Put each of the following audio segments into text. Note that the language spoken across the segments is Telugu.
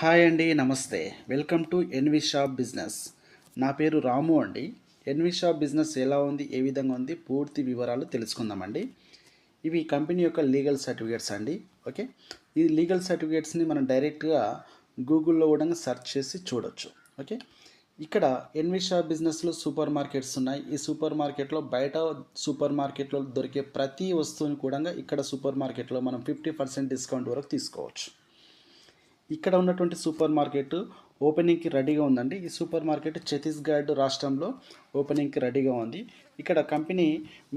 హాయ్ అండి నమస్తే. Welcome to NV shop business. నా పేరు రాము అండి. ఎన్వి షాప్ బిజినెస్ ఎలా ఉంది ఏ విధంగా ఉంది పూర్తి వివరాలు తెలుసుకుందామండి. ఇవి కంపెనీ యొక్క లీగల్ సర్టిఫికేట్స్ అండి ఓకే? ఈ లీగల్ సర్టిఫికేట్స్ని మనం డైరెక్ట్గా గూగుల్లో కూడా సెర్చ్ చేసి చూడొచ్చు ఓకే? ఇక్కడ ఎన్వి షాప్ బిజినెస్లో సూపర్ మార్కెట్స్ ఉన్నాయి. ఈ సూపర్ మార్కెట్లో బయట సూపర్ మార్కెట్లో దొరికే ప్రతి వస్తువుని కూడా ఇక్కడ సూపర్ మార్కెట్లో మనం ఫిఫ్టీ పర్సెంట్ డిస్కౌంట్ వరకు తీసుకోవచ్చు. ఇక్కడ ఉన్నటువంటి సూపర్ మార్కెట్ ఓపెనింగ్కి రెడీగా ఉందండి. ఈ సూపర్ మార్కెట్ ఛత్తీస్గఢ్ రాష్ట్రంలో ఓపెనింగ్కి రెడీగా ఉంది. ఇక్కడ కంపెనీ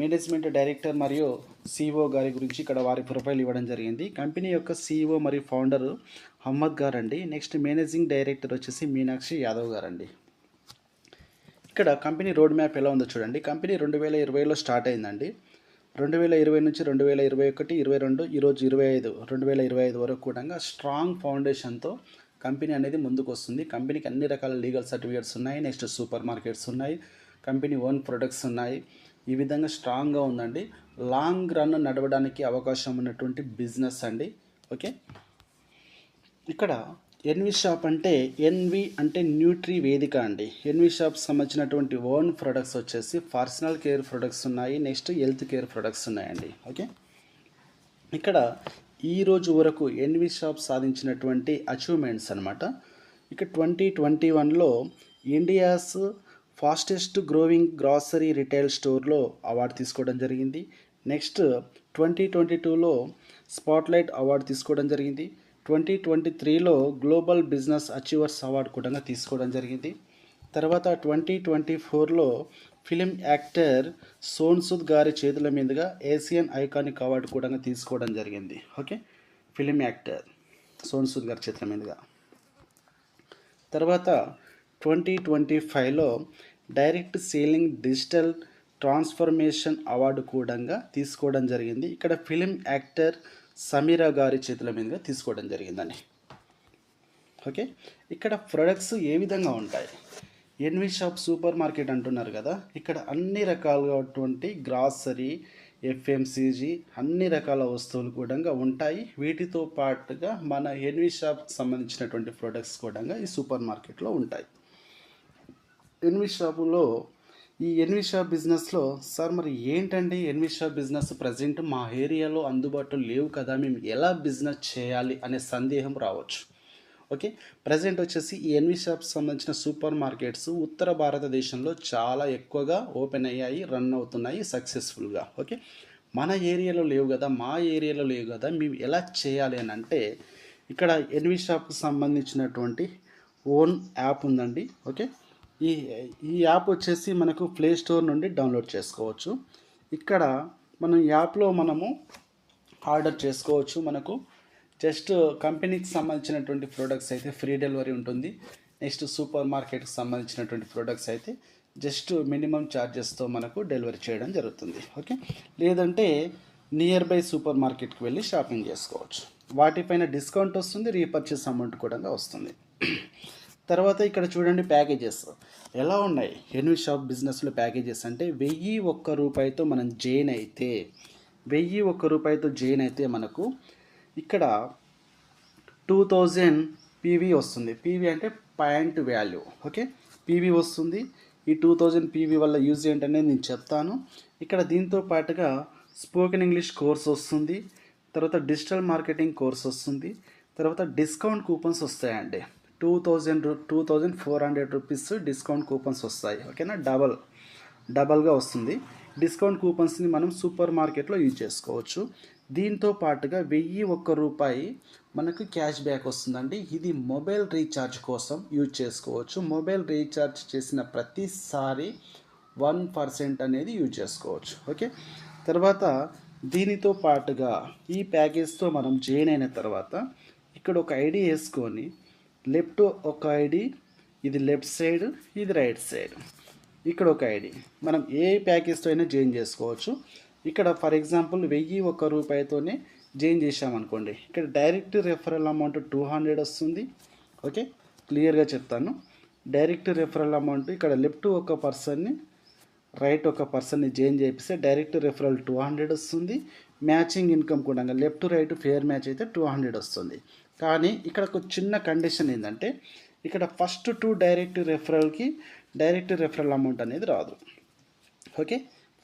మేనేజ్మెంట్ డైరెక్టర్ మరియు సిఇఓ గారి గురించి ఇక్కడ వారి ప్రొఫైల్ ఇవ్వడం జరిగింది. కంపెనీ యొక్క సిఇఓ మరియు ఫౌండర్ అహ్మద్ గారు అండి నెక్స్ట్ మేనేజింగ్ డైరెక్టర్ వచ్చేసి మీనాక్షి యాదవ్ గారండి. ఇక్కడ కంపెనీ రోడ్ మ్యాప్ ఎలా ఉందో చూడండి. కంపెనీ రెండు వేల ఇరవైలో స్టార్ట్ అయిందండి. రెండు వేల ఇరవై నుంచి రెండు వేల ఇరవై ఒకటి ఇరవై రెండు ఈరోజు ఇరవై ఐదు రెండు వేల ఇరవై ఐదు వరకు కూడా స్ట్రాంగ్ ఫౌండేషన్తో కంపెనీ అనేది ముందుకు వస్తుంది కంపెనీకి అన్ని రకాల లీగల్ సర్టిఫికేట్స్ ఉన్నాయి నెక్స్ట్ సూపర్ మార్కెట్స్ ఉన్నాయి కంపెనీ ఓన్ ప్రొడక్ట్స్ ఉన్నాయి. ఈ విధంగా స్ట్రాంగ్గా ఉందండి. లాంగ్ రన్ నడవడానికి అవకాశం ఉన్నటువంటి బిజినెస్ అండి. ఓకే? ఇక్కడ ఎన్వి షాప్ అంటే ఎన్వి అంటే న్యూట్రీ వేదిక అండి. ఎన్వి షాప్ సంబంధించినటువంటి ఓన్ ప్రొడక్ట్స్ వచ్చేసి పర్సనల్ కేర్ ప్రొడక్ట్స్ ఉన్నాయి నెక్స్ట్ హెల్త్ కేర్ ప్రొడక్ట్స్ ఉన్నాయండి. ఓకే? ఇక్కడ ఈ రోజు వరకు ఎన్వి షాప్ సాధించినటువంటి అచీవ్మెంట్స్ అనమాట ఇక ట్వంటీ ట్వంటీ వన్లో India's fastest growing grocery retail స్టోర్లో అవార్డు తీసుకోవడం జరిగింది. నెక్స్ట్ ట్వంటీ ట్వంటీ టూలో స్పాట్లైట్ అవార్డు తీసుకోవడం జరిగింది. ట్వంటీ ట్వంటీ త్రీలో గ్లోబల్ బిజినెస్ అచీవర్స్ అవార్డు కూడా తీసుకోవడం జరిగింది. తర్వాత ట్వంటీ ట్వంటీ ఫోర్లో ఫిలిం యాక్టర్ సోన్ సుద్ గారి చేతుల మీదుగా ఏసియన్ ఐకానిక్ అవార్డు కూడా తీసుకోవడం జరిగింది. Okay? Film actor Sonu Sood గారి చేతుల మీదుగా. తర్వాత ట్వంటీ ట్వంటీ ఫైవ్లో direct selling digital transformation award కూడా తీసుకోవడం జరిగింది. ఇక్కడ ఫిలిం యాక్టర్ సమీరా గారి చేతుల మీదుగా తీసుకోవడం జరిగిందని ఓకే? ఇక్కడ ప్రొడక్ట్స్ ఏ విధంగా ఉంటాయి? ఎన్వి షాప్ సూపర్ మార్కెట్ అంటున్నారు కదా ఇక్కడ అన్ని రకాలటువంటి గ్రాసరీ ఎఫ్ఎంసీజీ అన్ని రకాల వస్తువులు కూడా ఉంటాయి. వీటితో పాటుగా మన ఎన్వి షాప్ సంబంధించినటువంటి ప్రొడక్ట్స్ కూడా ఈ సూపర్ మార్కెట్లో ఉంటాయి. ఎన్వి షాపులో ఈ ఎన్విషా బిజినెస్లో సార్ మరి ఏంటండి ఎన్విషా బిజినెస్ ప్రజెంట్? మా ఏరియాలో అందుబాటులో లేవు కదా మేము ఎలా బిజినెస్ చేయాలి? అనే సందేహం రావచ్చు. ఓకే? ప్రజెంట్ వచ్చేసి ఈ ఎన్వి షాప్ సంబంధించిన సూపర్ మార్కెట్స్ ఉత్తర భారతదేశంలో చాలా ఎక్కువగా ఓపెన్ అయ్యాయి రన్ అవుతున్నాయి సక్సెస్ఫుల్గా. ఓకే? మన ఏరియాలో లేవు కదా మా ఏరియాలో లేవు కదా మేము ఎలా చేయాలి అని అంటే ఇక్కడ ఎన్విషాప్కి సంబంధించినటువంటి ఓన్ యాప్ ఉందండి. ఓకే? ఈ ఈ యాప్ వచ్చేసి మనకు ప్లే స్టోర్ నుండి డౌన్లోడ్ చేసుకోవచ్చు. ఇక్కడ మనం యాప్లో మనము ఆర్డర్ చేసుకోవచ్చు. మనకు జస్ట్ కంపెనీకి సంబంధించినటువంటి ప్రోడక్ట్స్ అయితే ఫ్రీ డెలివరీ ఉంటుంది. నెక్స్ట్ సూపర్ మార్కెట్కి సంబంధించినటువంటి ప్రోడక్ట్స్ అయితే జస్ట్ మినిమం ఛార్జెస్తో మనకు డెలివరీ చేయడం జరుగుతుంది. ఓకే లేదంటే నియర్ బై సూపర్ మార్కెట్కి వెళ్ళి షాపింగ్ చేసుకోవచ్చు. వాటిపైన డిస్కౌంట్ వస్తుంది రీపర్చేస్ అమౌంట్ కూడా వస్తుంది. తర్వాత ఇక్కడ చూడండి ప్యాకేజెస్ ఎలా ఉన్నాయి? ఎన్వి షాప్ బిజినెస్లో ప్యాకేజెస్ అంటే వెయ్యి ఒక్క రూపాయితో మనం జైన్ అయితే వెయ్యి ఒక్క రూపాయితో జైన్ అయితే మనకు ఇక్కడ టూ థౌజండ్ పీవీ వస్తుంది. పీవీ అంటే పాయింట్ వాల్యూ ఓకే? పీవీ వస్తుంది. ఈ టూ థౌజండ్ పీవీ వల్ల యూజ్ ఏంటనేది నేను చెప్తాను. ఇక్కడ దీంతో పాటుగా స్పోకెన్ ఇంగ్లీష్ కోర్స్ వస్తుంది. తర్వాత డిజిటల్ మార్కెటింగ్ కోర్స్ వస్తుంది. తర్వాత డిస్కౌంట్ కూపన్స్ వస్తాయండి. Two thousand two thousand four hundred rupees discount coupons వస్తాయి. ఓకేనా? డబల్. డబల్గా వస్తుంది. డిస్కౌంట్ కూపన్స్ని మనం సూపర్ మార్కెట్లో యూజ్ చేసుకోవచ్చు. దీంతో పాటుగా వెయ్యి ఒక్క రూపాయి మనకు క్యాష్ బ్యాక్ వస్తుందండి. ఇది మొబైల్ రీఛార్జ్ కోసం యూజ్ చేసుకోవచ్చు. మొబైల్ రీఛార్జ్ చేసిన ప్రతిసారి వన్ పర్సెంట్ అనేది యూజ్ చేసుకోవచ్చు. ఓకే? తర్వాత దీనితో పాటుగా ఈ ప్యాకేజ్తో మనం జాయిన్ అయిన తర్వాత ఇక్కడ ఒక ఐడి వేసుకొని లెఫ్ట్ ఒక ఐడి ఇది లెఫ్ట్ సైడ్ ఇది రైట్ సైడ్. ఇక్కడ ఒక ఐడి. మనం ఏ ప్యాకేజ్తో అయినా జాయిన్ చేసుకోవచ్చు. ఇక్కడ ఫర్ ఎగ్జాంపుల్ వెయ్యి ఒక్క రూపాయితోనే జాయిన్ చేసామనుకోండి ఇక్కడ direct referral amount two hundred వస్తుంది. ఓకే? క్లియర్గా చెప్తాను. డైరెక్ట్ రెఫరల్ అమౌంట్ ఇక్కడ లెఫ్ట్ ఒక పర్సన్ని రైట్ ఒక పర్సన్ని జాయిన్ చేపిస్తే డైరెక్ట్ రెఫరల్ టూ హండ్రెడ్ వస్తుంది. మ్యాచింగ్ ఇన్కమ్ కూడా లెఫ్ట్ రైట్ ఫేర్ మ్యాచ్ అయితే టూ హండ్రెడ్ వస్తుంది. కానీ ఇక్కడ ఒక చిన్న కండిషన్ ఏంటంటే ఇక్కడ ఫస్ట్ టూ డైరెక్ట్ రెఫరల్కి డైరెక్ట్ రెఫరల్ అమౌంట్ అనేది రాదు. ఓకే?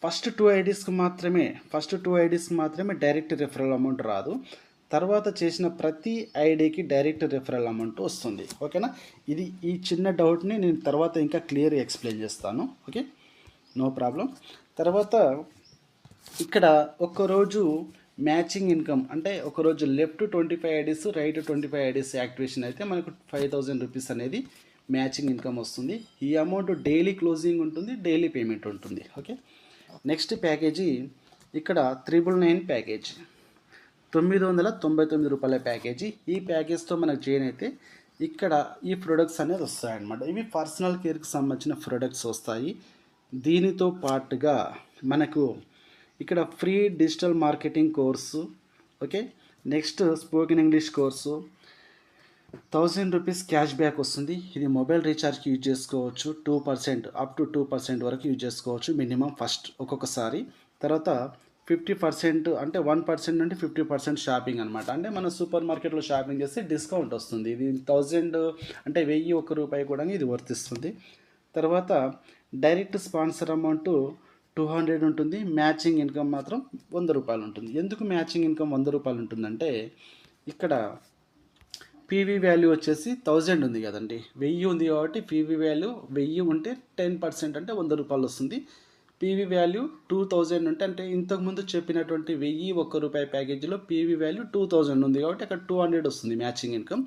ఫస్ట్ టూ ఐడీస్కి మాత్రమే ఫస్ట్ టూ ఐడీస్కి మాత్రమే డైరెక్ట్ రెఫరల్ అమౌంట్ రాదు. తర్వాత చేసిన ప్రతి ఐడికి డైరెక్ట్ రెఫరల్ అమౌంట్ వస్తుంది. ఓకేనా? ఇది ఈ చిన్న డౌట్ని నేను తర్వాత ఇంకా క్లియర్ ఎక్స్ప్లెయిన్ చేస్తాను. ఓకే? నో ప్రాబ్లం తర్వాత ఇక్కడ ఒక్కరోజు మ్యాచింగ్ ఇన్కమ్ అంటే ఒకరోజు left twenty five IDs right twenty five IDs activation అయితే మనకు ఫైవ్ థౌజండ్ రూపీస్ అనేది మ్యాచింగ్ ఇన్కమ్ వస్తుంది. ఈ అమౌంట్ డైలీ క్లోజింగ్ ఉంటుంది డైలీ పేమెంట్ ఉంటుంది. ఓకే? నెక్స్ట్ ప్యాకేజీ ఇక్కడ త్రిబుల్ నైన్ ప్యాకేజ్. తొమ్మిది వందల తొంభై తొమ్మిది రూపాయల ప్యాకేజీ. ఈ ప్యాకేజ్తో మనకు జాయిన్ అయితే ఇక్కడ ఈ ప్రొడక్ట్స్ అనేది వస్తాయన్నమాట. ఇవి పర్సనల్ కేర్కి సంబంధించిన ప్రొడక్ట్స్ వస్తాయి. దీనితో పాటుగా మనకు ఇక్కడ free digital marketing course okay next spoken English course thousand rupees cash back వస్తుంది. ఇది మొబైల్ రీఛార్జ్కి యూజ్ చేసుకోవచ్చు. Two percent up to two percent వరకు యూజ్ చేసుకోవచ్చు మినిమం ఫస్ట్ ఒక్కొక్కసారి. తర్వాత ఫిఫ్టీ పర్సెంట్ అంటే వన్ పర్సెంట్ నుండి ఫిఫ్టీ పర్సెంట్ షాపింగ్ అనమాట అంటే మన సూపర్ మార్కెట్లో షాపింగ్ చేస్తే డిస్కౌంట్ వస్తుంది. ఇది థౌజండ్ అంటే వెయ్యి ఒక్క రూపాయి కూడా ఇది వర్తిస్తుంది. తర్వాత direct sponsor amount two hundred ఉంటుంది మ్యాచింగ్ ఇన్కమ్ మాత్రం వంద రూపాయలు ఉంటుంది. ఎందుకు మ్యాచింగ్ ఇన్కమ్ వంద రూపాయలు ఉంటుందంటే ఇక్కడ పీవీ వాల్యూ వచ్చేసి థౌజండ్ ఉంది కదండి. వెయ్యి ఉంది కాబట్టి పీవీ వాల్యూ వెయ్యి ఉంటే టెన్ పర్సెంట్ అంటే వంద రూపాయలు వస్తుంది. పీవీ వాల్యూ టూ థౌజండ్ ఉంటే అంటే ఇంతకుముందు చెప్పినటువంటి వెయ్యి ఒక్క రూపాయి ప్యాకేజీలో పీవీ వాల్యూ టూ థౌజండ్ ఉంది కాబట్టి అక్కడ టూ హండ్రెడ్ వస్తుంది మ్యాచింగ్ ఇన్కమ్.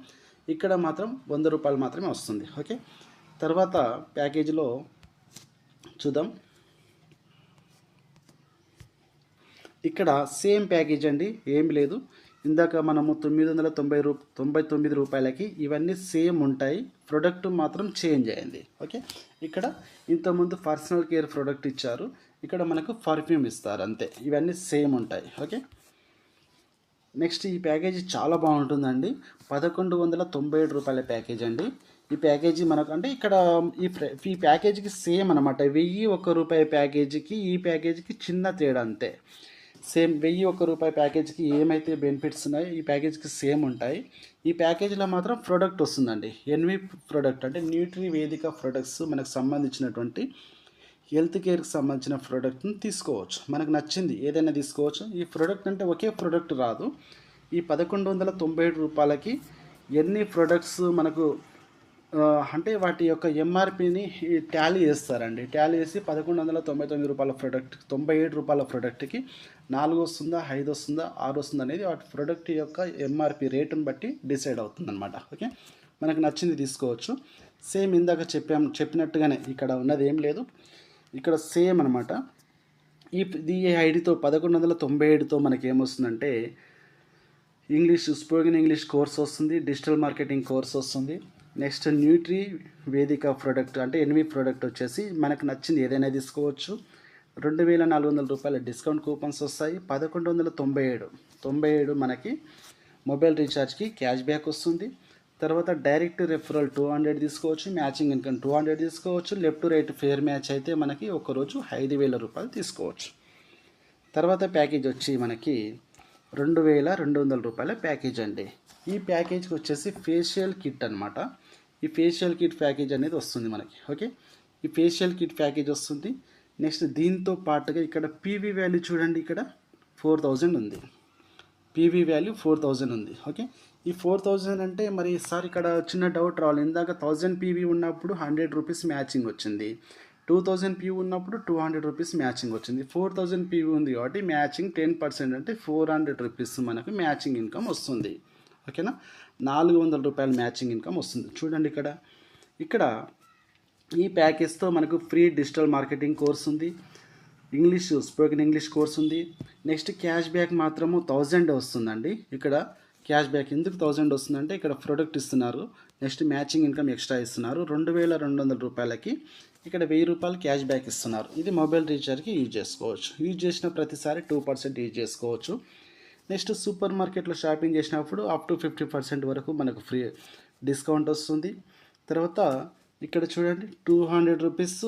ఇక్కడ మాత్రం వంద రూపాయలు మాత్రమే వస్తుంది. ఓకే? తర్వాత ప్యాకేజీలో చూద్దాం. ఇక్కడ సేమ్ ప్యాకేజ్ అండి ఏం లేదు. ఇందాక మనము తొమ్మిది వందల తొంభై రూ తొంభై తొమ్మిది రూపాయలకి ఇవన్నీ సేమ్ ఉంటాయి. ప్రొడక్ట్ మాత్రం చేంజ్ అయింది. ఓకే? ఇక్కడ ఇంతకుముందు పర్సనల్ కేర్ ప్రోడక్ట్ ఇచ్చారు. ఇక్కడ మనకు పర్ఫ్యూమ్ ఇస్తారు అంతే. ఇవన్నీ సేమ్ ఉంటాయి. ఓకే? నెక్స్ట్ ఈ ప్యాకేజీ చాలా బాగుంటుందండి. పదకొండు వందల తొంభై ఏడు రూపాయల ప్యాకేజ్ అండి. ఈ ప్యాకేజీ మనకు అంటే ఇక్కడ ఈ ప్ర- ఈ ప్యాకేజీకి సేమ్ అనమాట వెయ్యి ఒక్క రూపాయి ప్యాకేజీకి ఈ ప్యాకేజీకి చిన్న తేడా అంతే. సేమ్ వెయ్యి ఒక్క రూపాయి ప్యాకేజ్కి ఏమైతే బెనిఫిట్స్ ఉన్నాయో ఈ ప్యాకేజ్కి సేమ్ ఉంటాయి. ఈ ప్యాకేజీలో మాత్రం ప్రోడక్ట్ వస్తుందండి. ఎన్వి ప్రోడక్ట్ అంటే న్యూట్రీ వేదిక ప్రొడక్ట్స్ మనకు సంబంధించినటువంటి హెల్త్ కేర్కి సంబంధించిన ప్రోడక్ట్ని తీసుకోవచ్చు. మనకు నచ్చింది ఏదైనా తీసుకోవచ్చు. ఈ ప్రోడక్ట్ అంటే ఒకే ప్రోడక్ట్ రాదు. ఈ పదకొండు వందల తొంభై ఏడు రూపాయలకి ఎన్ని ప్రోడక్ట్స్ మనకు అంటే వాటి యొక్క ఎంఆర్పిని ట్యాలీ చేస్తారండి ట్యాలీ చేసి పదకొండు వందల తొంభై తొమ్మిది రూపాయల ప్రోడక్ట్ తొంభై ఏడు రూపాయల ప్రోడక్ట్కి నాలుగు వస్తుందా ఐదు వస్తుందా ఆరు వస్తుందా అనేది వాటి ప్రోడక్ట్ యొక్క ఎంఆర్పి రేటును బట్టి డిసైడ్ అవుతుందన్నమాట. ఓకే మనకు నచ్చింది తీసుకోవచ్చు. సేమ్ ఇందాక చెప్పాం చెప్పినట్టుగానే ఇక్కడ ఉన్నది ఏం లేదు. ఇక్కడ సేమ్ అనమాట ఈ ఈ ఐడితో పదకొండు వందల తొంభై ఏడుతో మనకి ఏమొస్తుందంటే ఇంగ్లీష్ స్పోకెన్ ఇంగ్లీష్ కోర్స్ వస్తుంది డిజిటల్ మార్కెటింగ్ కోర్స్ వస్తుంది. నెక్స్ట్ న్యూట్రీ వేదిక ప్రోడక్ట్ అంటే ఎనిమి ప్రోడక్ట్ వచ్చేసి మనకు నచ్చింది ఏదైనా తీసుకోవచ్చు. రెండు వేల నాలుగు వందల రూపాయల డిస్కౌంట్ కూపన్స్ వస్తాయి. పదకొండు వందల తొంభై ఏడు. తొంభై ఏడు మనకి మొబైల్ రీఛార్జ్కి క్యాష్ బ్యాక్ వస్తుంది. తర్వాత డైరెక్ట్ రెఫరల్ టూ హండ్రెడ్ తీసుకోవచ్చు. మ్యాచింగ్ ఇన్కమ్ టూ హండ్రెడ్ తీసుకోవచ్చు. లెఫ్ట్ రైట్ ఫేర్ మ్యాచ్ అయితే మనకి ఒకరోజు ఐదు వేల రూపాయలు తీసుకోవచ్చు. తర్వాత ప్యాకేజ్ వచ్చి మనకి రెండు వేల రెండు వందల రూపాయల ప్యాకేజ్ అండి. ఈ ప్యాకేజ్కి వచ్చేసి ఫేషియల్ కిట్ అనమాట ఈ ఫేషియల్ కిట్ ప్యాకేజ్ అనేది వస్తుంది మనకి ఓకే ఈ ఫేషియల్ కిట్ ప్యాకేజ్ వస్తుంది. నెక్స్ట్ దీంతో పాటుగా ఇక్కడ పీవీ వాల్యూ చూడండి ఇక్కడ ఫోర్ థౌజండ్ ఉంది. పీవీ వాల్యూ ఫోర్ థౌజండ్ ఉంది ఓకే ఈ ఫోర్ థౌజండ్ అంటే మరి సార్ ఇక్కడ చిన్న డౌట్ రావాలి. ఇందాక థౌజండ్ పీవీ ఉన్నప్పుడు హండ్రెడ్ రూపీస్ మ్యాచింగ్ వచ్చింది. టూ థౌజండ్ పీవీ ఉన్నప్పుడు టూ హండ్రెడ్ రూపీస్ మ్యాచింగ్ వచ్చింది. ఫోర్ థౌజండ్ పీవీ ఉంది కాబట్టి మ్యాచింగ్ టెన్ పర్సెంట్ అంటే ఫోర్ హండ్రెడ్ రూపీస్ మనకు మ్యాచింగ్ ఇన్కమ్ వస్తుంది. ఓకేనా? నాలుగు వందల రూపాయల మ్యాచింగ్ ఇన్కమ్ వస్తుంది. చూడండి ఇక్కడ. ఇక్కడ ఈ ప్యాకేజ్తో మనకు ఫ్రీ డిజిటల్ మార్కెటింగ్ కోర్స్ ఉంది. ఇంగ్లీష్ స్పోకెన్ ఇంగ్లీష్ కోర్స్ ఉంది. నెక్స్ట్ క్యాష్ బ్యాక్ మాత్రము థౌజండ్ వస్తుందండి. ఇక్కడ క్యాష్ బ్యాక్ ఎందుకు థౌజండ్ వస్తుందంటే ఇక్కడ ప్రొడక్ట్ ఇస్తున్నారు. నెక్స్ట్ మ్యాచింగ్ ఇన్కమ్ ఎక్స్ట్రా ఇస్తున్నారు. రెండు వేల రెండు వందల రూపాయలకి ఇక్కడ వెయ్యి రూపాయలు క్యాష్ బ్యాక్ ఇస్తున్నారు. ఇది మొబైల్ రీఛార్జ్కి యూజ్ చేసుకోవచ్చు. యూజ్ చేసిన ప్రతిసారి టూ పర్సెంట్ యూజ్ చేసుకోవచ్చు. నెక్స్ట్ సూపర్ మార్కెట్లో షాపింగ్ చేసినప్పుడు అప్ టు ఫిఫ్టీ పర్సెంట్ వరకు మనకు ఫ్రీ డిస్కౌంట్ వస్తుంది. తర్వాత ఇక్కడ చూడండి two hundred rupees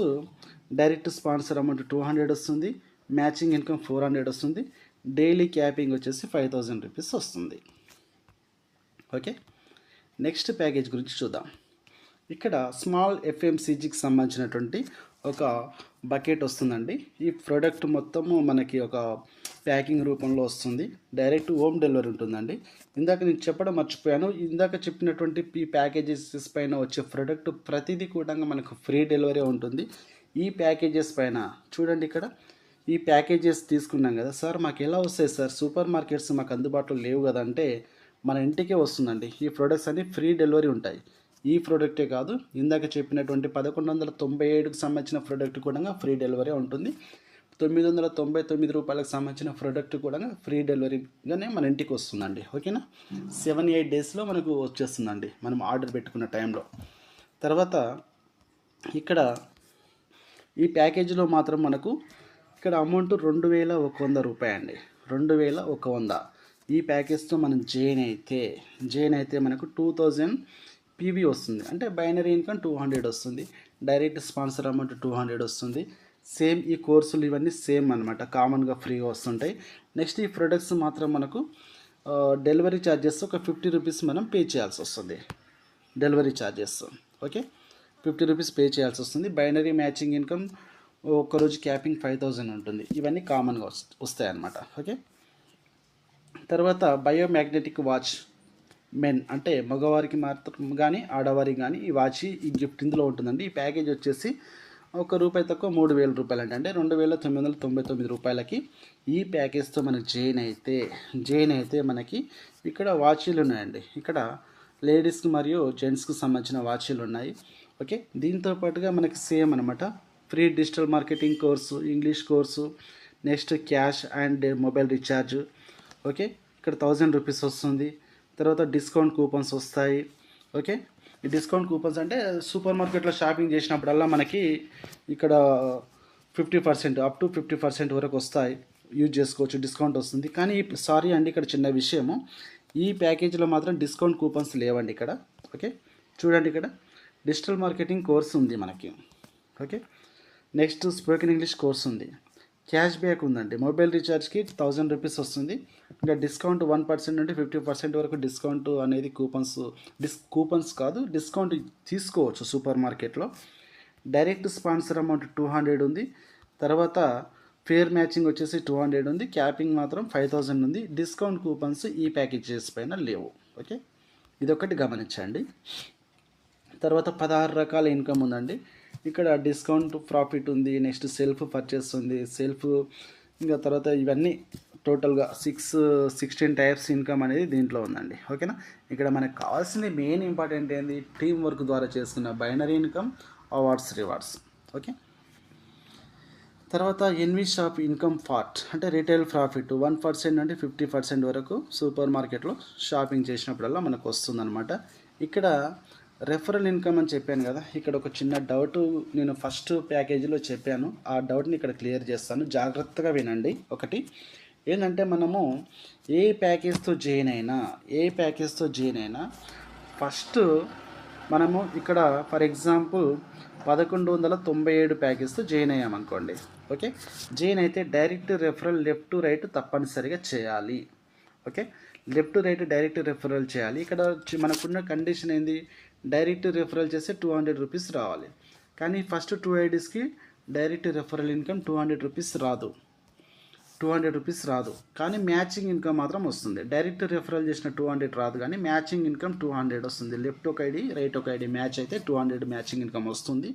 direct sponsor amount two hundred వస్తుంది. మ్యాచింగ్ ఇన్కమ్ ఫోర్ హండ్రెడ్ వస్తుంది. డైలీ క్యాపింగ్ వచ్చేసి ఫైవ్ థౌజండ్ రూపీస్ వస్తుంది. ఓకే? నెక్స్ట్ ప్యాకేజ్ గురించి చూద్దాం. ఇక్కడ స్మాల్ ఎఫ్ఎంసీజీకి సంబంధించినటువంటి ఒక బకెట్ వస్తుందండి. ఈ ప్రోడక్ట్ మొత్తము మనకి ఒక ప్యాకింగ్ రూపంలో వస్తుంది. డైరెక్ట్ హోమ్ డెలివరీ ఉంటుందండి. ఇందాక నేను చెప్పడం మర్చిపోయాను. ఇందాక చెప్పినటువంటి ఈ ప్యాకేజెస్ పైన వచ్చే ప్రోడక్ట్ ప్రతిదీ కూడా మనకు ఫ్రీ డెలివరీ ఉంటుంది. ఈ ప్యాకేజెస్ పైన చూడండి ఇక్కడ. ఈ ప్యాకేజెస్ తీసుకున్నాం కదా. సార్ మాకు ఎలా వస్తాయి సార్? సూపర్ మార్కెట్స్ మాకు అందుబాటులో లేవు కదా అంటే మన ఇంటికే వస్తుందండి. ఈ ప్రొడక్ట్స్ అన్ని ఫ్రీ డెలివరీ ఉంటాయి. ఈ ప్రోడక్టే కాదు. ఇందాక చెప్పినటువంటి పదకొండు వందల తొంభై ఏడుకు సంబంధించిన ప్రోడక్ట్ కూడా ఫ్రీ డెలివరీ ఉంటుంది. తొమ్మిది వందల తొంభై తొమ్మిది రూపాయలకు సంబంధించిన ప్రోడక్ట్ కూడా ఫ్రీ డెలివరీగానే మన ఇంటికి వస్తుందండి. ఓకేనా? సెవెన్ ఎయిట్ డేస్లో మనకు వచ్చేస్తుందండి. మనం ఆర్డర్ పెట్టుకున్న టైంలో తర్వాత ఇక్కడ ఈ ప్యాకేజీలో మాత్రం మనకు ఇక్కడ అమౌంట్ రెండు వేల ఒక వంద రూపాయండి. అండి రెండు వేల ఒక వంద. ఈ ప్యాకేజ్తో మనం జైన్ అయితే జైన్ అయితే మనకు టూ థౌజండ్ పీవీ వస్తుంది. అంటే బైనరీ ఇన్కమ్ టూ హండ్రెడ్ వస్తుంది. Direct sponsor amount two hundred వస్తుంది. సేమ్ ఈ కోర్సులు ఇవన్నీ సేమ్ అనమాట కామన్గా ఫ్రీగా వస్తుంటాయి. నెక్స్ట్ ఈ ప్రొడక్ట్స్ మాత్రం మనకు డెలివరీ ఛార్జెస్ ఒక ఫిఫ్టీ రూపీస్ మనం పే చేయాల్సి వస్తుంది. Delivery charges okay? Fifty rupees pay చేయాల్సి వస్తుంది. బైనరీ మ్యాచింగ్ ఇన్కమ్ ఒక్కరోజు క్యాపింగ్ ఫైవ్ థౌజండ్ ఉంటుంది. ఇవన్నీ కామన్గా వస్తాయి అన్నమాట ఓకే? తర్వాత బయోమ్యాగ్నెటిక్ వాచ్ మెన్ అంటే మగవారికి మాత్రం కానీ ఆడవారికి కానీ ఈ వాచ్ ఈ గిఫ్ట్ ఇందులో ఉంటుందండి. ఈ ప్యాకేజ్ వచ్చేసి ఒక రూపాయి తక్కువ మూడు వేల రూపాయలు అంటే అంటే రెండు వేల తొమ్మిది వందల తొంభై తొమ్మిది రూపాయలకి ఈ ప్యాకేజ్తో మనకి జైన్ అయితే జైన్ అయితే మనకి ఇక్కడ వాచీలు ఉన్నాయండి. ఇక్కడ లేడీస్కి మరియు జెంట్స్కి సంబంధించిన వాచీలు ఉన్నాయి. ఓకే? దీంతో పాటుగా మనకి సేమ్ అనమాట free digital marketing course English course next cash and mobile recharge. Okay? ఇక్కడ థౌజండ్ రూపీస్ వస్తుంది. తర్వాత డిస్కౌంట్ కూపన్స్ వస్తాయి. ఓకే? ఈ డిస్కౌంట్ కూపన్స్ అంటే సూపర్ మార్కెట్లో షాపింగ్ చేసినప్పుడల్లా మనకి ఇక్కడ fifty percent up to fifty percent వరకు వస్తాయి. యూజ్ చేసుకోవచ్చు డిస్కౌంట్ వస్తుంది. కానీ సారీ అండి ఇక్కడ చిన్న విషయము. ఈ ప్యాకేజీలో మాత్రం డిస్కౌంట్ కూపన్స్ లేవండి ఇక్కడ. ఓకే? చూడండి ఇక్కడ. డిజిటల్ మార్కెటింగ్ కోర్స్ ఉంది మనకి. Okay? Next spoken English course ఉంది. క్యాష్ బ్యాక్ ఉందండి. మొబైల్ రీఛార్జ్కి థౌజండ్ రూపీస్ వస్తుంది. ఇంకా డిస్కౌంట్ వన్ పర్సెంట్ నుండి ఫిఫ్టీ పర్సెంట్ వరకు డిస్కౌంట్ అనేది కూపన్స్ డిస్ కూపన్స్ కాదు డిస్కౌంట్ తీసుకోవచ్చు సూపర్ మార్కెట్లో. Direct sponsor amount two hundred ఉంది. తర్వాత ఫేర్ మ్యాచింగ్ వచ్చేసి టూ హండ్రెడ్ ఉంది. క్యాపింగ్ మాత్రం ఫైవ్ థౌజండ్ ఉంది. డిస్కౌంట్ కూపన్స్ ఈ ప్యాకేజెస్ పైన లేవు. ఓకే? ఇది ఒకటి గమనించండి. తర్వాత పదహారు రకాల ఇన్కమ్ ఉందండి. ఇక్కడ డిస్కౌంట్ ప్రాఫిట్ ఉంది నెక్స్ట్ సెల్ఫ్ పర్చేస్ ఉంది. సెల్ఫ్ ఇంకా తర్వాత ఇవన్నీ టోటల్గా సిక్స్ సిక్స్టీన్ టైప్స్ ఇన్కమ్ అనేది దీంట్లో ఉందండి. ఓకేనా? ఇక్కడ మనకు కావాల్సింది మెయిన్ ఇంపార్టెంట్ ఏంది? టీం వర్క్ ద్వారా చేసుకున్న binary income awards rewards. Okay? తర్వాత ఎన్వి షాప్ ఇన్కమ్ పార్ట్. అంటే రిటైల్ ప్రాఫిట్. వన్ పర్సెంట్ అంటే ఫిఫ్టీ పర్సెంట్ వరకు సూపర్ మార్కెట్లో షాపింగ్ చేసినప్పుడల్లా మనకు వస్తుందన్నమాట. ఇక్కడ రెఫరల్ ఇన్కమ్ అని చెప్పాను కదా ఇక్కడ ఒక చిన్న డౌట్ నేను ఫస్ట్ ప్యాకేజీలో చెప్పాను. ఆ డౌట్ని ఇక్కడ క్లియర్ చేస్తాను. జాగ్రత్తగా వినండి. ఒకటి ఏంటంటే మనము ఏ ప్యాకేజ్తో జాయిన్ అయినా ఏ ప్యాకేజ్తో జాయిన్ అయినా ఫస్ట్ మనము ఇక్కడ ఫర్ ఎగ్జాంపుల్ పదకొండు వందల తొంభై ఏడు ప్యాకేజ్తో జాయిన్ అయ్యామనుకోండి ఓకే జాయిన్ అయితే direct referral left to right తప్పనిసరిగా చేయాలి. Okay left right direct referral చేయాలి. ఇక్కడ మనకున్న కండిషన్ ఏంది? డైరెక్ట్ రెఫరల్ చేస్తే టూ హండ్రెడ్ రూపీస్ రావాలి కానీ first two ఐడీస్కి direct referral income two hundred rupees రాదు టూ హండ్రెడ్ రూపీస్ రాదు కానీ మ్యాచింగ్ ఇన్కమ్ మాత్రం వస్తుంది డైరెక్ట్ రెఫరల్ చేసిన టూ హండ్రెడ్ రాదు కానీ మ్యాచింగ్ ఇన్కమ్ టూ హండ్రెడ్ వస్తుంది లెఫ్ట్ ఒక ఐడి రైట్ ఒక ఐడి మ్యాచ్ అయితే టూ హండ్రెడ్ మ్యాచింగ్ ఇన్కమ్ వస్తుంది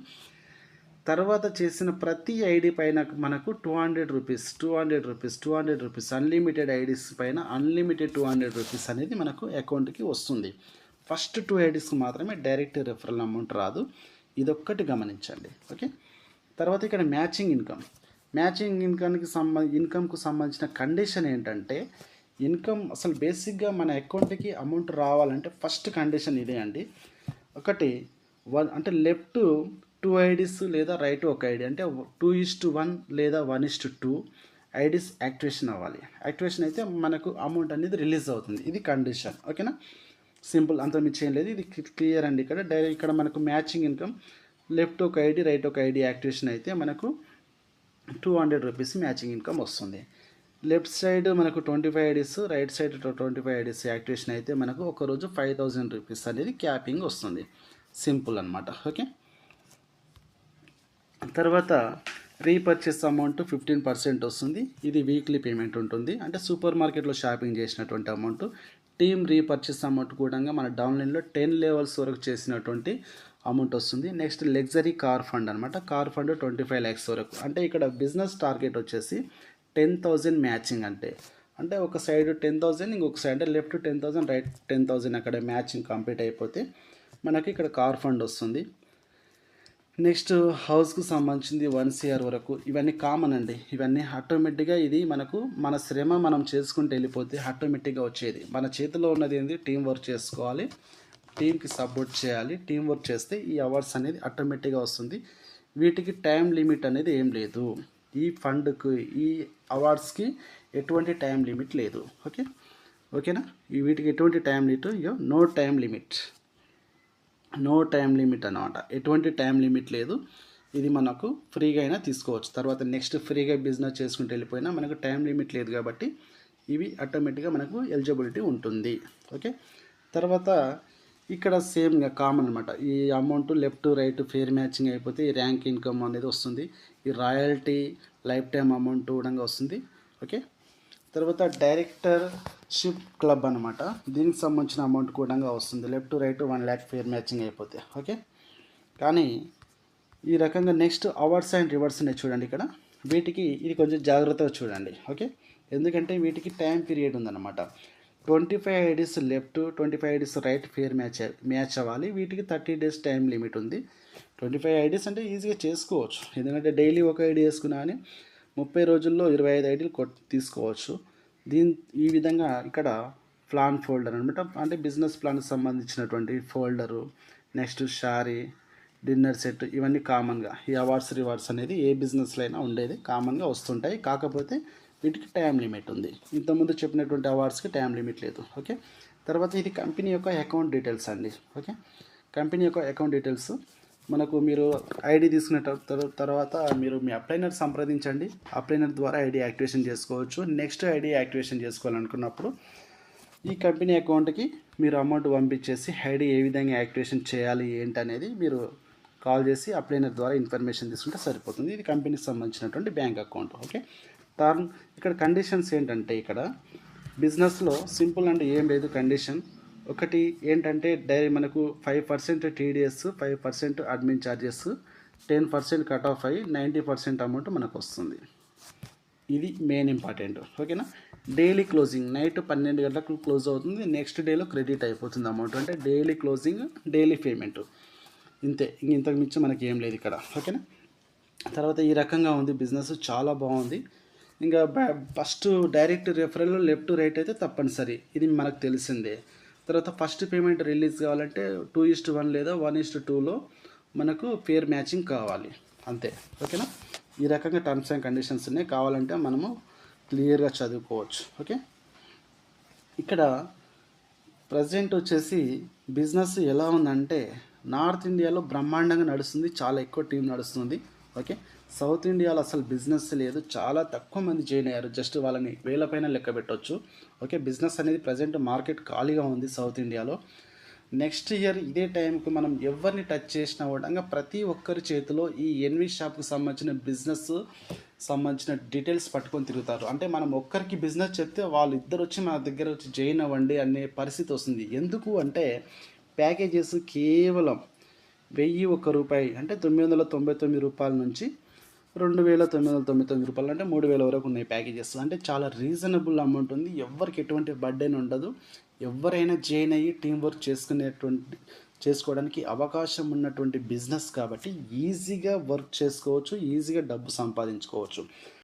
తర్వాత చేసిన ప్రతి ఐడి పైన మనకు two hundred rupees two hundred rupees two hundred rupees unlimited IDs పైన అన్లిమిటెడ్ టూ హండ్రెడ్ రూపీస్ అనేది మనకు అకౌంట్కి వస్తుంది ఫస్ట్ టూ ఐడీస్కి మాత్రమే డైరెక్ట్ రెఫరల్ అమౌంట్ రాదు. ఇదొక్కటి గమనించండి. ఓకే? తర్వాత ఇక్కడ మ్యాచింగ్ ఇన్కమ్. మ్యాచింగ్ ఇన్కమ్కి సంబంధ ఇన్కమ్కు సంబంధించిన కండిషన్ ఏంటంటే ఇన్కమ్ అసలు బేసిక్గా మన అకౌంట్కి అమౌంట్ రావాలంటే ఫస్ట్ కండిషన్ ఇదే అండి. ఒకటి వన్ అంటే లెఫ్ట్ టూ ఐడీస్ లేదా రైట్ ఒక ఐడి అంటే టూ ఇస్ టు వన్ లేదా one is to two IDs activation అవ్వాలి. యాక్టివేషన్ అయితే మనకు అమౌంట్ అనేది రిలీజ్ అవుతుంది. ఇది కండిషన్. ఓకేనా? సింపుల్ అంత మించి ఏం లేదు ఇది క్లియర్ అండి ఇక్కడ. డైరెక్ట్ ఇక్కడ మనకు మ్యాచింగ్ ఇన్కమ్. లెఫ్ట్ ఒక ఐడి రైట్ ఒక ఐడి యాక్టివేషన్ అయితే మనకు two hundred rupees matching income వస్తుంది. లెఫ్ట్ సైడ్ మనకు twenty five IDs right side twenty five IDs activation అయితే మనకు ఒకరోజు ఫైవ్ థౌజండ్ రూపీస్ అనేది క్యాపింగ్ వస్తుంది. సింపుల్ అనమాట ఓకే? తర్వాత రీపర్చేస్ అమౌంట్ ఫిఫ్టీన్ పర్సెంట్ వస్తుంది. ఇది వీక్లీ పేమెంట్ ఉంటుంది. అంటే సూపర్ మార్కెట్లో షాపింగ్ చేసినటువంటి అమౌంట్ టీమ్ రీపర్చేస్ అమౌంట్ కూడా మన డౌన్లైన్లో టెన్ లెవెల్స్ వరకు చేసినటువంటి అమౌంట్ వస్తుంది. నెక్స్ట్ లగ్జరీ కార్ ఫండ్ అనమాట car fund twenty five lakhs వరకు. అంటే ఇక్కడ బిజినెస్ టార్గెట్ వచ్చేసి టెన్ థౌజండ్ మ్యాచింగ్ అంటే అంటే ఒక సైడ్ టెన్ థౌజండ్ ఇంకొక side left ten thousand right ten thousand అక్కడ మ్యాచింగ్ కంప్లీట్ అయిపోతే మనకి ఇక్కడ కార్ ఫండ్ వస్తుంది. నెక్స్ట్ హౌస్కు సంబంధించింది వన్ సిఆర్ వరకు. ఇవన్నీ కామన్ అండి. ఇవన్నీ ఆటోమేటిక్గా ఇది మనకు మన శ్రమ మనం చేసుకుంటూ వెళ్ళిపోతే ఆటోమేటిక్గా వచ్చేది. మన చేతిలో ఉన్నది ఏంది? టీం వర్క్ చేసుకోవాలి. టీంకి సపోర్ట్ చేయాలి. టీం వర్క్ చేస్తే ఈ అవార్డ్స్ అనేది ఆటోమేటిక్గా వస్తుంది. వీటికి టైం లిమిట్ అనేది ఏం లేదు. ఈ ఫండ్కు ఈ అవార్డ్స్కి ఎటువంటి టైం లిమిట్ లేదు. ఓకే? ఓకేనా? ఈ వీటికి ఎటువంటి time limit? Yo no time limit. No time limit అనమాట ఎటువంటి టైం లిమిట్ లేదు. ఇది మనకు ఫ్రీగా అయినా తీసుకోవచ్చు. తర్వాత నెక్స్ట్ ఫ్రీగా బిజినెస్ చేసుకుంటూ వెళ్ళిపోయినా మనకు టైం లిమిట్ లేదు కాబట్టి ఇవి ఆటోమేటిక్గా మనకు ఎలిజిబిలిటీ ఉంటుంది. ఓకే? తర్వాత ఇక్కడ సేమ్గా కామన్ అనమాట ఈ amount left right pair matching అయిపోతే ఈ ర్యాంక్ ఇన్కమ్ అనేది వస్తుంది. ఈ రాయల్టీ లైఫ్ టైం అమౌంట్ కూడా వస్తుంది. ఓకే? తర్వాత డైరెక్టర్ షిప్ క్లబ్ అనమాట దీనికి సంబంధించిన అమౌంట్ కూడా వస్తుంది. Left right one lakh pair matching అయిపోతే. ఓకే? కానీ ఈ రకంగా నెక్స్ట్ అవార్డ్స్ అండ్ రివార్డ్స్ ఉన్నాయి చూడండి ఇక్కడ. వీటికి ఇది కొంచెం జాగ్రత్తగా చూడండి. ఓకే? ఎందుకంటే వీటికి టైం పీరియడ్ ఉందన్నమాట. Twenty five IDs left twenty five IDs right pair match match అవ్వాలి. వీటికి థర్టీ డేస్ టైం లిమిట్ ఉంది. ట్వంటీ ఫైవ్ ఐడీస్ అంటే ఈజీగా చేసుకోవచ్చు. ఎందుకంటే డైలీ ఒక ఐడి వేసుకున్నా అని ముప్పై రోజుల్లో ఇరవై ఐదు ఐడీలు కొట్ తీసుకోవచ్చు. దీని ఈ విధంగా ఇక్కడ ప్లాన్ ఫోల్డర్ అనమాట అంటే బిజినెస్ ప్లాన్కి సంబంధించినటువంటి folder next sari dinner set ఇవన్నీ కామన్గా. ఈ అవార్డ్స్ రివార్డ్స్ అనేది ఏ బిజినెస్లో అయినా ఉండేది కామన్గా వస్తుంటాయి. కాకపోతే వీటికి టైం లిమిట్ ఉంది. ఇంతకుముందు చెప్పినటువంటి అవార్డ్స్కి టైం లిమిట్ లేదు. ఓకే? తర్వాత ఇది కంపెనీ యొక్క అకౌంట్ డీటెయిల్స్ అండి. ఓకే? కంపెనీ యొక్క అకౌంట్ డీటెయిల్స్. మనకు మీరు ఐడి తీసుకున్న తర్వాత మీరు మీ అప్లైనర్ సంప్రదించండి. అప్లైనర్ ద్వారా ఐడి యాక్టివేషన్ చేసుకోవచ్చు. నెక్స్ట్ ఐడి యాక్టివేషన్ చేసుకోవాలనుకున్నప్పుడు ఈ కంపెనీ అకౌంట్కి మీరు అమౌంట్ పంపించేసి ఐడి ఏ విధంగా యాక్టివేషన్ చేయాలి ఏంటి అనేది మీరు కాల్ చేసి అప్లైనర్ ద్వారా ఇన్ఫర్మేషన్ తీసుకుంటే సరిపోతుంది. ఇది కంపెనీకి సంబంధించినటువంటి బ్యాంక్ అకౌంట్. ఓకే? టర్మ్ ఇక్కడ కండిషన్స్ ఏంటంటే ఇక్కడ బిజినెస్లో సింపుల్ అంటే ఏం లేదు కండిషన్. ఒకటి ఏంటంటే డైరీ మనకు five percent TDS five percent admin charges ten percent cut off అయ్యి నైంటీ పర్సెంట్ అమౌంట్ మనకు వస్తుంది. ఇది మెయిన్ ఇంపార్టెంట్ ఓకేనా? డైలీ క్లోజింగ్ నైట్ పన్నెండు గంటలకు క్లోజ్ అవుతుంది నెక్స్ట్ డేలో క్రెడిట్ అయిపోతుంది అమౌంట్. అంటే డైలీ క్లోజింగ్ డైలీ పేమెంట్. ఇంతే ఇంక ఇంతకు మించి మనకి ఏం లేదు ఇక్కడ ఓకేనా? తర్వాత ఈ రకంగా ఉంది బిజినెస్ చాలా బాగుంది. ఇంకా first direct referral left right అయితే తప్పనిసరి ఇది మనకు తెలిసిందే. తర్వాత ఫస్ట్ పేమెంట్ రిలీజ్ కావాలంటే టూ ఇస్ట్ వన్ లేదా వన్ ఇస్ట్ టూలో మనకు పేర్ మ్యాచింగ్ కావాలి. అంతే. ఓకేనా? ఈ రకంగా టర్మ్స్ అండ్ కండిషన్స్ ఉన్నాయి. కావాలంటే మనము క్లియర్గా చదువుకోవచ్చు. ఓకే? ఇక్కడ ప్రజెంట్ వచ్చేసి బిజినెస్ ఎలా ఉందంటే నార్త్ ఇండియాలో బ్రహ్మాండంగా నడుస్తుంది. చాలా ఎక్కువ టీం నడుస్తుంది. ఓకే? సౌత్ ఇండియాలో అసలు బిజినెస్ లేదు. చాలా తక్కువ మంది జాయిన్ అయ్యారు. జస్ట్ వాళ్ళని వేల పైన లెక్క పెట్టవచ్చు ఓకే బిజినెస్ అనేది ప్రజెంట్ మార్కెట్ ఖాళీగా ఉంది సౌత్ ఇండియాలో. నెక్స్ట్ ఇయర్ ఇదే టైంకి మనం ఎవరిని టచ్ చేసినా కూడా ప్రతి ఒక్కరి చేతిలో ఈ ఎన్వి షాప్కి సంబంధించిన బిజినెస్ సంబంధించిన డీటెయిల్స్ పట్టుకొని తిరుగుతారు. అంటే మనం ఒక్కరికి బిజినెస్ చెప్తే వాళ్ళు ఇద్దరు వచ్చి మన దగ్గర వచ్చి జాయిన్ అవ్వండి అనే పరిస్థితి వస్తుంది. ఎందుకు అంటే ప్యాకేజెస్ కేవలం వెయ్యి ఒక్క రూపాయి అంటే తొమ్మిది వందల తొంభై తొమ్మిది రూపాయల నుంచి రెండు వేల తొమ్మిది వందల తొంభై తొమ్మిది రూపాయలు అంటే మూడు వేల వరకు ఉన్నాయి ప్యాకేజెస్ అంటే చాలా రీజనబుల్ అమౌంట్ ఉంది. ఎవరికి ఎటువంటి బర్డెన్ ఉండదు. ఎవరైనా జాయిన్ అయ్యి టీం వర్క్ చేసుకునేటువంటి చేసుకోవడానికి అవకాశం ఉన్నటువంటి బిజినెస్ కాబట్టి ఈజీగా వర్క్ చేసుకోవచ్చు ఈజీగా డబ్బు సంపాదించుకోవచ్చు.